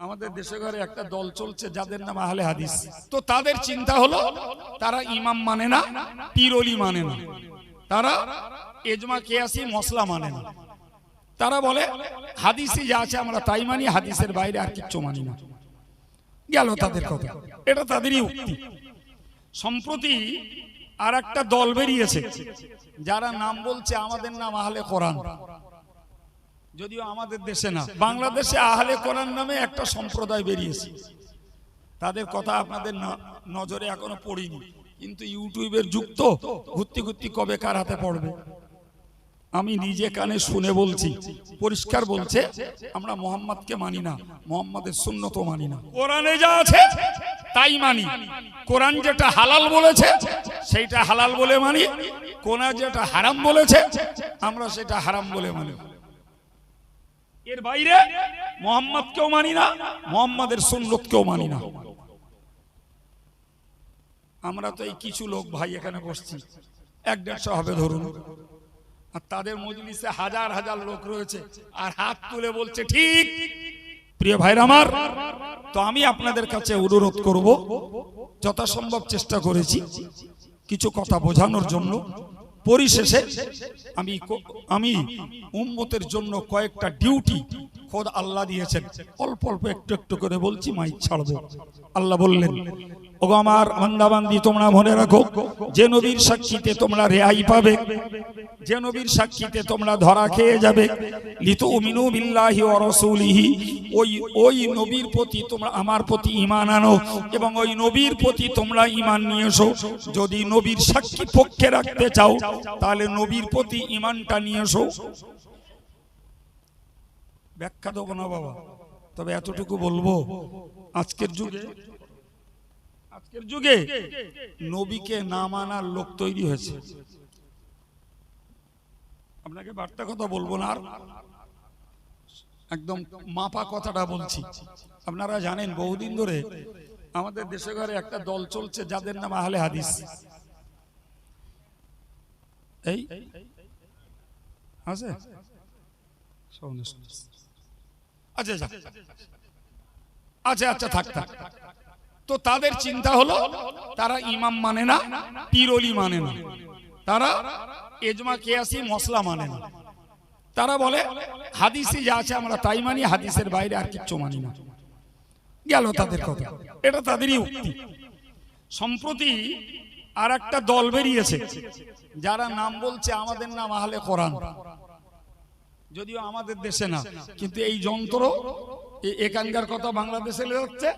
আমাদের দেশে ঘরে একটা দল চলছে যাদের নাম আহলে হাদিস। তো তাদের চিন্তা হলো তারা ইমাম মানে না পিরলি মানে না। তারা এজমা কেয়াসি মশলা মানে না। তারা বলে হাদিসে যা আছে আমরা তাই মানি হাদিসের বাইরে আর কিচ্ছু মানি না। গেল তাদের কথা। এটা তাদেরই উক্তি। সম্প্রতি আর একটা দল বেরিয়েছে যারা নাম বলছে আমাদের নাম আহলে কোরআন। যদিও আমাদের দেশে না বাংলাদেশে আহলে কোরআন নামে একটা সম্প্রদায় বেরিয়েছে। তাদের কথা আপনাদের নজরে এখনও পড়িনি। কিন্তু ইউটিউবের যুক্ত ঘুরতে ঘুরতে কবে কার হাতে পড়বে? আমি নিজে কানে শুনে বলছি পরিষ্কার বলছে আমরা মোহাম্মদকে মানি না মোহাম্মদের সুন্নত মানি না। কোরআনে যা আছে তাই মানি। কোরআন যেটা হালাল বলেছে সেইটা হালাল বলে মানি। কোরআন যেটা হারাম বলেছে আমরা সেটা হারাম বলে মানি। এর বাইরে মোহাম্মদকেও মানি না, মোহাম্মদের সুন্নতকেও মানি না। আমরা তো এই কিছু লোক ভাই এখানে বসছি, এক দেড়শো হবে ধরুন। আর তাদের মজলিসে হাজার হাজার লোক রয়েছে, আর হাত তুলে বলছে, ঠিক, প্রিয় ভাইরা আমার, তো আমি আপনাদের কাছে অনুরোধ করব, যথাসম্ভব চেষ্টা করেছি কিছু কথা বোঝানোর জন্য। পরিশেষে আমি আমি উম্মতের জন্য কয়েকটা ডিউটি খোদ আল্লাহ দিয়েছেন। অল্প অল্প একটু একটু করে বলছি মাই ছাড়বো আল্লাহ বললেন ওগো আমার বান্দাবান্দি তোমরা মনে রাখো, যে নবীর সাক্ষীতে তোমরা রেহাই পাবে, যে নবীর সাক্ষীতে তোমরা ধরা খেয়ে যাবে লিতু মিনু বিল্লাহি ওয়া রাসূলিহি, ওই ওই নবীর প্রতি তোমরা, আমার প্রতি ঈমান আনো এবং ওই নবীর প্রতি তোমরা ঈমান নিয়ে এসো। যদি নবীর সাক্ষী পক্ষে রাখতে চাও, তাহলে নবীর প্রতি ঈমানটা নিয়ে এসো। ব্যাখ্যা দেবো না বাবা, তবে এতটুকু বলব, আজকের যুগে যুগে নবীকে না মানার লোক তৈরি হয়েছে। আপনাকে বার্তা কথা বলব না আর একদম মাপা কথাটা বলছি। আপনারা জানেন, বহুদিন ধরে আমাদের দেশে ঘরে একটা দল চলছে যাদের নাম আহলে হাদিস। এই, আছে। আচ্ছা আচ্ছা। আচ্ছা আচ্ছা থাক থাক। তো তাদের চিন্তা হলো, তারা ইমাম মানে না, পিরলি মানে না। তারা এজমা কেয়াসি মশলা মানে না। তারা বলে, হাদিসে যা আছে আমরা তাই মানি, হাদিসের বাইরে আর কিচ্ছু মানি না। গেল তাদের কথা। এটা তাদেরই উক্তি। সম্প্রতি আর একটা দল বেরিয়েছে, যারা নাম বলছে আমাদের নাম আহলে কোরআন। যদিও আমাদের দেশে না, কিন্তু এই যন্ত্র এখানকার কথা বাংলাদেশে যাচ্ছে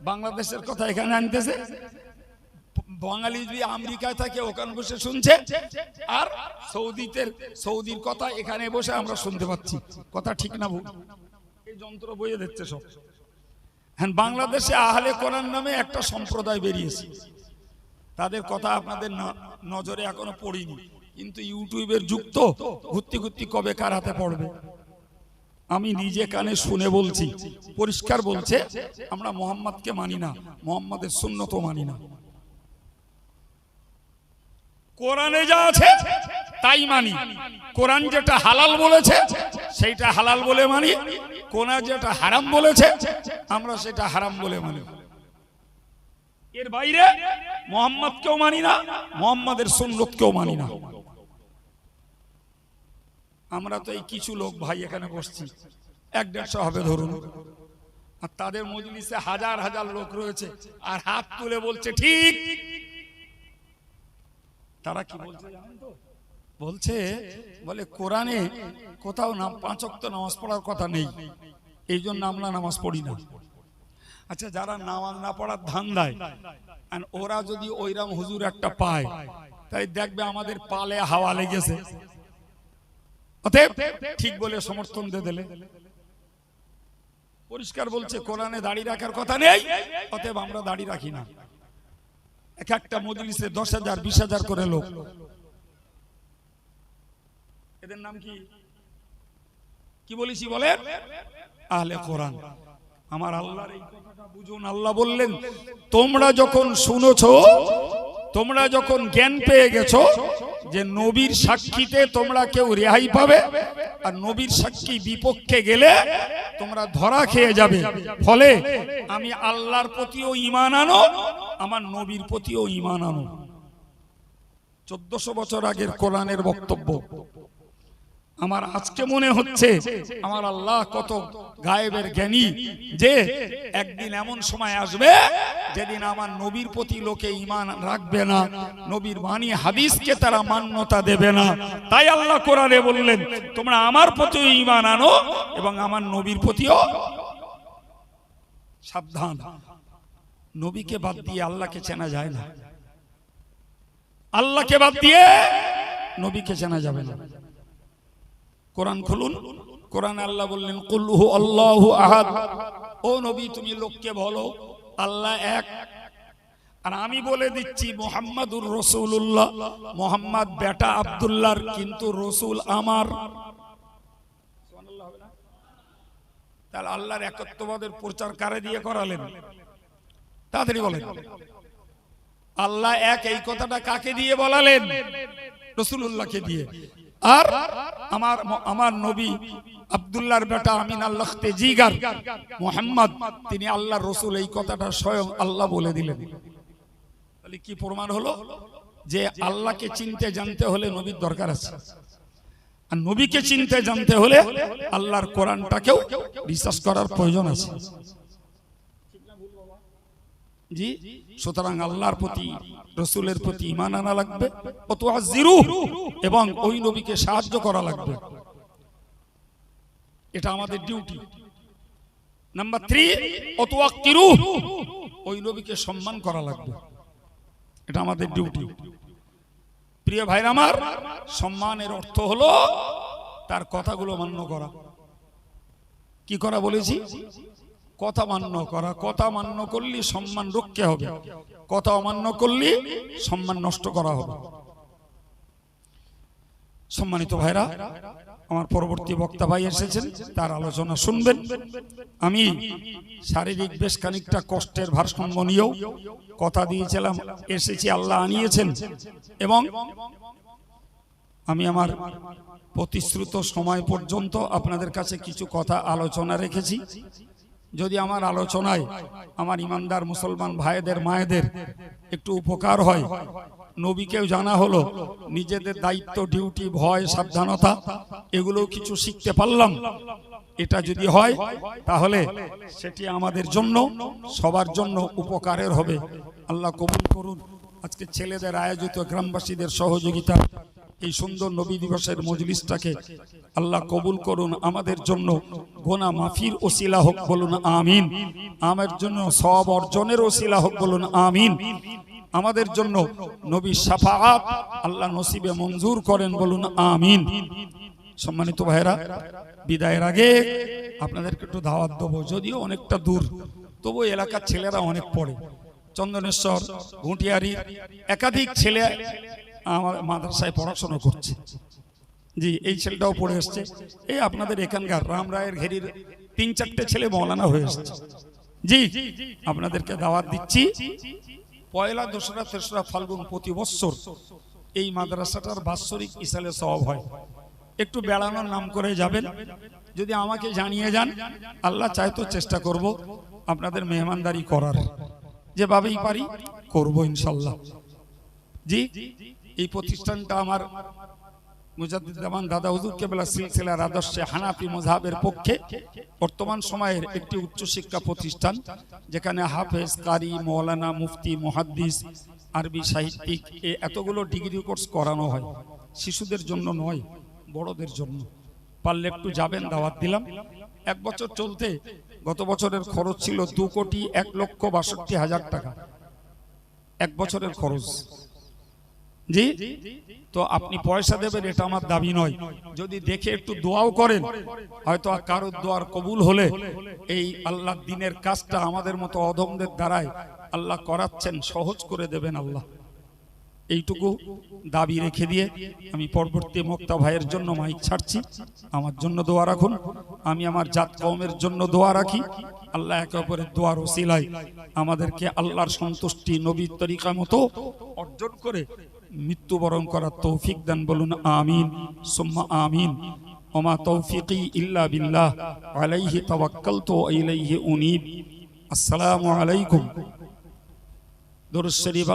বাংলাদেশের কথা এখানে আনতেছে। বাঙালি যদি আমেরিকায় থাকে, ওখানে বসে শুনছে। আর সৌদিতে সৌদির কথা এখানে বসে আমরা শুনতে পাচ্ছি। কথা ঠিক না ভুল। এই যন্ত্র বইয়ে দিচ্ছে সব। হ্যাঁ বাংলাদেশে আহলে কোরআন নামে একটা সম্প্রদায় বেরিয়েছে। তাদের কথা আপনাদের নজরে এখনও পড়িনি। কিন্তু ইউটিউবের যুক্ত ঘুরতে ঘুরতে কবে কার হাতে পড়বে? আমি নিজে কানে শুনে বলছি, পরিষ্কার বলছে, আমরা মোহাম্মদকে মানি না, মোহাম্মদের সুন্নত মানি না। কোরআনে যা আছে, তাই মানি। কোরআন যেটা হালাল বলেছে, সেইটা হালাল বলে মানি। কোরআন যেটা হারাম বলেছে, আমরা সেটা হারাম বলে মানি। এর বাইরে মোহাম্মদকেও মানি না, মোহাম্মদের সুন্নতকেও মানি না। আমরা তো এই কিছু লোক ভাই এখানে বসছি। এক দেড়শো হবে ধরুন। আর তাদের মজলিসে হাজার হাজার লোক রয়েছে আর হাত তুলে বলছে, ঠিক। তারা কি বলছে বলছে, বলে, কোরআনে কোথাও নাম পাঁচ ওয়াক্ত নামাজ পড়ার কথা নেই। এই জন্য আমরা নামাজ পড়ি না। আচ্ছা যারা নামাজ না পড়ার ধান দেয় ওরা যদি ওইরাম হুজুর একটা পায়, তাই দেখবে আমাদের পালে হাওয়া লেগেছে। অতএব ঠিক বলে সমর্থন দিয়ে দিলে। পরিষ্কার বলছে, কোরআনে দাড়ি রাখার কথা নেই, অতএব আমরা দাড়ি রাখি না। এক একটা মজলিসে দশ হাজার, বিশ হাজার করে লোক। এদের নাম কি? কি বলেছি বলে আহলে কোরআন। আমার আল্লাহর এই কথাটা বুঝুন, আল্লাহ বললেন, তোমরা যখন শুনেছো তোমরা যখন জ্ঞান পেয়ে গেছো যে নবীর সাক্ষীতে তোমরা কেউ রেহাই পাবে, আর নবীর সাক্ষী বিপক্ষে গেলে তোমরা ধরা খেয়ে যাবে। ফলে আমি আল্লাহর প্রতিও ইমান আনো, আমার নবীর প্রতিও ইমান আনো। চোদ্দশো বছর আগের কোরআনের বক্তব্য। আমার আজকে মনে হচ্ছে, আমার আল্লাহ কত গায়েবের জ্ঞানী যে একদিন এমন সময় আসবে যেদিন আমার নবীর প্রতি লোকে ইমান রাখবে না, নবীর বাণী হাদিসকে তারা মান্যতা দেবে না। তাই আল্লাহ কোরআনে বললেন, তোমরা আমার প্রতিও ইমান আনো এবং আমার নবীর প্রতিও সাবধান। নবীকে বাদ দিয়ে আল্লাহকে চেনা যায় না। আল্লাহকে বাদ দিয়ে নবীকে চেনা যাবে না। কোরআন খুলুন। কোরআন আল্লাহ বললেন কুল্লুহু আল্লাহু আহাদ। ও নবী, তুমি লোককে বলো, আল্লাহ এক। আর আমি বলে দিচ্ছি, মোহাম্মদুর রসুল্লাহ মোহাম্মদ বেটা আব্দুল্লাহর, কিন্তু রসুল আমার। তাহলে আল্লাহর একত্ববাদের প্রচার কারে দিয়ে করালেন? তাড়াতাড়ি বলেন। আল্লাহ এক, এই কথাটা কাকে দিয়ে বলালেন? রসুল্লাহকে দিয়ে। আর আমার আমার নবী আব্দুল্লাহর বেটা আমিন আল্লাহ তেজিগার মোহাম্মদ, তিনি আল্লাহ রসুল, এই কথাটা স্বয়ং আল্লাহ বলে দিলেন। তাহলে কি প্রমাণ হলো? যে আল্লাহকে চিনতে জানতে হলে নবীর দরকার আছে। আর নবীকে চিনতে জানতে হলে আল্লাহর কোরআনটাকেও বিশ্বাস করার প্রয়োজন আছে। জি? সুতরাং আল্লাহর প্রতি, রসুলের প্রতি ইমান আনা লাগবে এবং ওই নবীকে সাহায্য করা লাগবে। এটা আমাদের ডিউটি। নাম্বার থ্রি অতুয়াক্কিরু ওই নবীকে সম্মান করা লাগবে। এটা আমাদের ডিউটি। প্রিয় ভাই আমার, সম্মানের অর্থ হলো তার কথাগুলো মান্য করা। কি করা বলেছি? কথা মান্য করা, কথা মান্য করলে সম্মান রক্ষে হবে। কথা অমান্য করলে সম্মান নষ্ট করা হবে। সম্মানিত ভাইরা, আমার পরবর্তী বক্তা ভাই এসেছেন, তার আলোচনা শুনবেন। আমি শারীরিক বেশ খানিকটা কষ্টের ভারসাম্য নিয়েও কথা দিয়েছিলাম, এসেছি, আল্লাহ আনিয়েছেন। এবং আমি আমার প্রতিশ্রুত সময় পর্যন্ত আপনাদের কাছে কিছু কথা আলোচনা রেখেছি। যদি আমার আলোচনায় আমার ইমানদার মুসলমান ভাইদের মায়েদের একটু উপকার হয়, নবীকেও জানা হলো, নিজেদের দায়িত্ব, ডিউটি, ভয়, সাবধানতা, এগুলো কিছু শিখতে পারলাম। এটা যদি হয়, তাহলে সেটি আমাদের জন্য, সবার জন্য উপকারের হবে। আল্লাহ কবুল করুন। আজকে ছেলেদের আয়োজিত গ্রামবাসীদের সহযোগিতা এই সুন্দর নবী দিবসের মজলিসটাকে আল্লাহ কবুল করুন। আমাদের জন্য গোনা মাফির ওসিলা হোক বলুন আমিন। আমার জন্য সব অর্জনের ওসিলা হোক বলুন আমিন। আমাদের জন্য নবী সাফাত আল্লাহ নসিবে মঞ্জুর করেন বলুন আমিন। সম্মানিত ভাইরা বিদায়ের আগে আপনাদেরকে একটু দাওয়াত দেবো। যদিও অনেকটা দূর, তবু এলাকার ছেলেরা অনেক পড়ে। চন্দনেশ্বর, ঘুঁটিয়ারি, একাধিক ছেলে আমার মাদ্রাসায় পড়াশোনা করছে। জি, এই ছেলেটাও পড়ে এসছে। এই আপনাদের এখানকার রাম রায়ের ঘেরির তিন চারটে ছেলে মৌলানা হয়ে এসছে। জি, আপনাদেরকে দাওয়াত দিচ্ছি। পয়লা দোসরা তেসরা ফাল্গুন প্রতি বৎসর এই মাদ্রাসাটার বাৎসরিক ইসালে সব হয়। একটু বেড়ানোর নাম করে যাবেন। যদি আমাকে জানিয়ে যান, আল্লাহ চায় তো চেষ্টা করব আপনাদের মেহমানদারি করার। যেভাবেই পারি করব ইনশাল্লাহ। জি এই প্রতিষ্ঠানটা আমার মুজাদ্দিদামান দাদা হুজুর কেবলা সিলসিলার আদর্শে হানাফি মজাবের পক্ষে বর্তমান সময়ের একটি উচ্চশিক্ষা প্রতিষ্ঠান, যেখানে হাফেজ, কারি, মৌলানা, মুফতি, মুহাদ্দিস, আরবি সাহিত্যিক, এ এতগুলো ডিগ্রি কোর্স করানো হয়। শিশুদের জন্য নয়, বড়দের জন্য। পারলে একটু যাবেন, দাওয়াত দিলাম। এক বছর চলতে গত বছরের খরচ ছিল দু কোটি এক লক্ষ বাষট্টি হাজার টাকা। এক বছরের খরচ। জি? তো আপনি পয়সা দেবেন এটা আমার দাবি নয়। যদি দেখে একটু দোয়াও করেন হয়তো কারোর দোয়ার কবুল হলে এই আল্লাহ দিনের কাজটা আমাদের মতো অধমদের দ্বারাই আল্লাহ করাচ্ছেন সহজ করে দেবেন আল্লাহ। এইটুকু দাবি রেখে দিয়ে আমি পরবর্তী মক্তা ভাইয়ের জন্য মাইক ছাড়ছি। আমার জন্য দোয়া রাখুন। আমি আমার জাত কওমের জন্য দোয়া রাখি। আল্লাহ একে অপরের দোয়ার ওসিলায় আমাদেরকে আল্লাহর সন্তুষ্টি নবীর তরিকা মতো অর্জন করে মৃত্যুবরণ করার তৌফিক দেন বলুন, আমিন, সুম্মা আমিন। ওমা তৌফিকি ইল্লা বিল্লাহ, আলাইহি তাওয়াক্কালতু তো ইলাইহি উনিব। আসসালামু আলাইকুম। দরুদ শরীফ